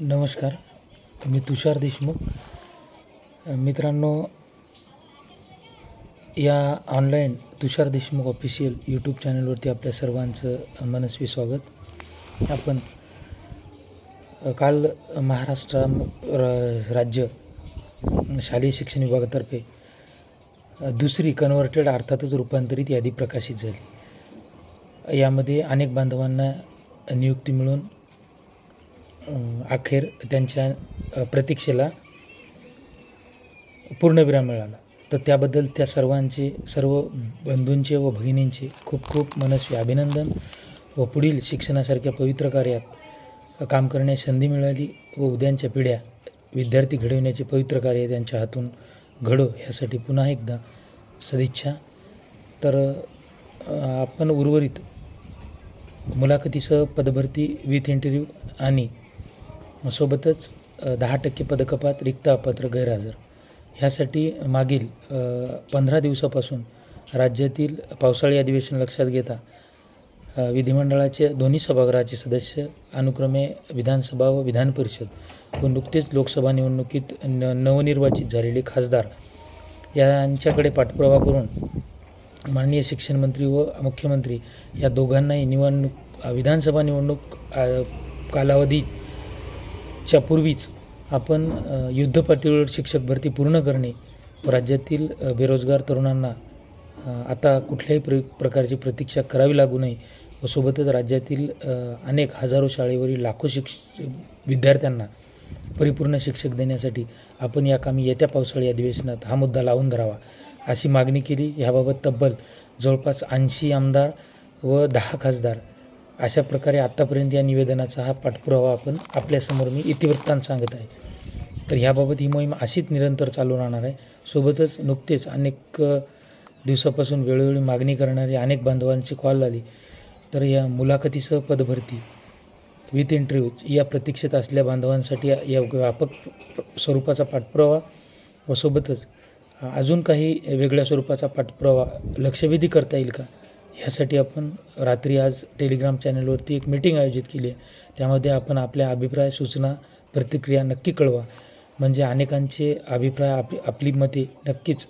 नमस्कार. मी तुषार देशमुख. मित्रांनो या online Tushar Deshmukh official YouTube चॅनलवरती आपल्या सर्वांचं मनस्वी स्वागत. आपण काल महाराष्ट्र राज्य शालेय शिक्षण विभागातर्फे दुसरी कन्व्हर्टेड अर्थातच रूपांतरित यादी प्रकाशित झाली. यामध्ये अनेक बांधवांना नियुक्ती मिळून अखेर त्यांच्या प्रतीक्षेला पूर्णविराम मिळाला. तर त्याबद्दल त्या सर्वांचे सर्व बंधूंचे व भगिनींचे खूप खूप मनस्वी अभिनंदन व पुढील शिक्षणासारख्या पवित्र कार्यात काम करण्याची संधी मिळाली व उद्यांच्या पिढ्या विद्यार्थी घडविण्याचे पवित्र कार्य त्यांच्या हातून घडो ह्यासाठी पुन्हा एकदा सदिच्छा. तर आपण उर्वरित मुलाखतीसह पदभरती विथ इंटरव्ह्यू आणि सोबतच दहा टक्के पदकपात रिक्त अपात्र गैरहजर. ह्यासाठी मागील पंधरा दिवसापासून राज्यातील पावसाळी अधिवेशन लक्षात घेता विधिमंडळाचे दोन्ही सभागृहाचे सदस्य अनुक्रमे विधानसभा व विधान परिषद व नुकतेच लोकसभा निवडणुकीत न नवनिर्वाचित झालेले खासदार यांच्याकडे पाठपुरावा करून माननीय शिक्षणमंत्री व मुख्यमंत्री या दोघांनाही निवडणूक विधानसभा निवडणूक कालावधीत च्या पूर्वीच आपण युद्धपातळीवर शिक्षक भरती पूर्ण करणे व राज्यातील बेरोजगार तरुणांना आता कुठल्याही प्र प्रकारची प्रतीक्षा करावी लागू नये व सोबतच राज्यातील अनेक हजारो शाळेवरील लाखो शिक्ष विद्यार्थ्यांना परिपूर्ण शिक्षक देण्यासाठी आपण या कामी येत्या पावसाळी अधिवेशनात हा मुद्दा लावून धरावा अशी मागणी केली. ह्याबाबत तब्बल जवळपास ऐंशी आमदार व दहा खासदार अशा प्रकारे आत्तापर्यंत या निवेदनाचा हा पाठपुरावा आपण आपल्यासमोर मी इतिवृत्तांत सांगत आहे. तर ह्याबाबत ही मोहीम अशीच निरंतर चालू राहणार आहे. सोबतच नुकतेच अनेक दिवसापासून वेळोवेळी मागणी करणारे अनेक बांधवांची कॉल आली. तर या मुलाखतीसह पदभरती विथ इंटरव्ह्यूज या प्रतीक्षेत असलेल्या बांधवांसाठी या- या व्यापक स्वरूपाचा पाठपुरावा व सोबतच अजून काही वेगळ्या स्वरूपाचा पाठपुरावा लक्षवेधी करता येईल का? ह्यासाठी आपण रात्री आज टेलिग्राम चॅनलवरती एक मीटिंग आयोजित केली आहे. त्यामध्ये आपण आपल्या अभिप्राय सूचना प्रतिक्रिया नक्की कळवा. म्हणजे अनेकांचे अभिप्राय आप आपली मते नक्कीच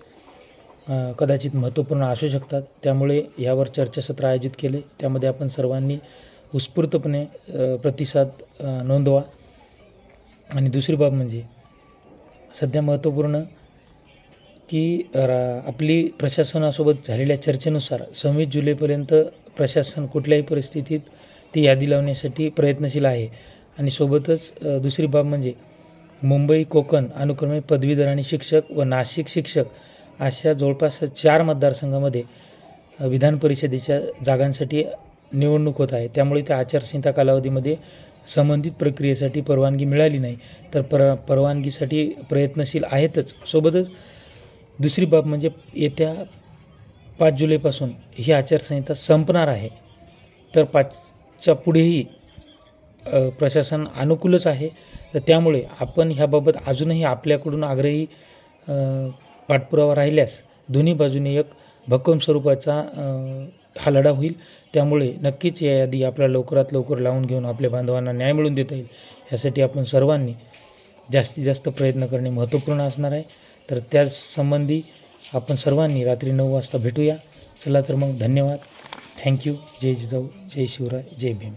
कदाचित महत्त्वपूर्ण असू शकतात. त्यामुळे यावर चर्चासत्र आयोजित केले. त्यामध्ये आपण सर्वांनी उत्स्फूर्तपणे प्रतिसाद नोंदवा. आणि दुसरी बाब म्हणजे सध्या महत्त्वपूर्ण की रा आपली प्रशासनासोबत झालेल्या चर्चेनुसार सव्वीस जुलैपर्यंत प्रशासन कुठल्याही परिस्थितीत ती यादी लावण्यासाठी प्रयत्नशील आहे. आणि सोबतच दुसरी बाब म्हणजे मुंबई कोकण अनुक्रमे पदवीधर आणि शिक्षक व नाशिक शिक्षक अशा जवळपास चार मतदारसंघामध्ये विधान परिषदेच्या जागांसाठी निवडणूक होत आहे. त्यामुळे त्या आचारसंहिता कालावधीमध्ये संबंधित प्रक्रियेसाठी परवानगी मिळाली नाही. तर पर परवानगीसाठी प्रयत्नशील आहेतच. सोबतच दुसरी बाब म्हणजे येत्या पाच जुलैपासून ही आचारसंहिता संपणार आहे. तर पाचच्या पुढेही प्रशासन अनुकूलच आहे. तर त्यामुळे आपण ह्याबाबत अजूनही आपल्याकडून आग्रही पाठपुरावा राहिल्यास दोन्ही बाजूने एक भक्कम स्वरूपाचा हा लढा होईल. त्यामुळे नक्कीच या यादी आपल्या लवकरात लवकर लावून घेऊन आपल्या बांधवांना न्याय मिळवून देता येईल. यासाठी आपण सर्वांनी जास्तीत जास्त प्रयत्न करणे महत्त्वपूर्ण असणार आहे. तर त्याच संबंधी आपण सर्वांनी रात्री नऊ वाजता भेटूया. चला तर मग धन्यवाद. थँक्यू जय जिजाऊ. जय शिवराय. जय भीम.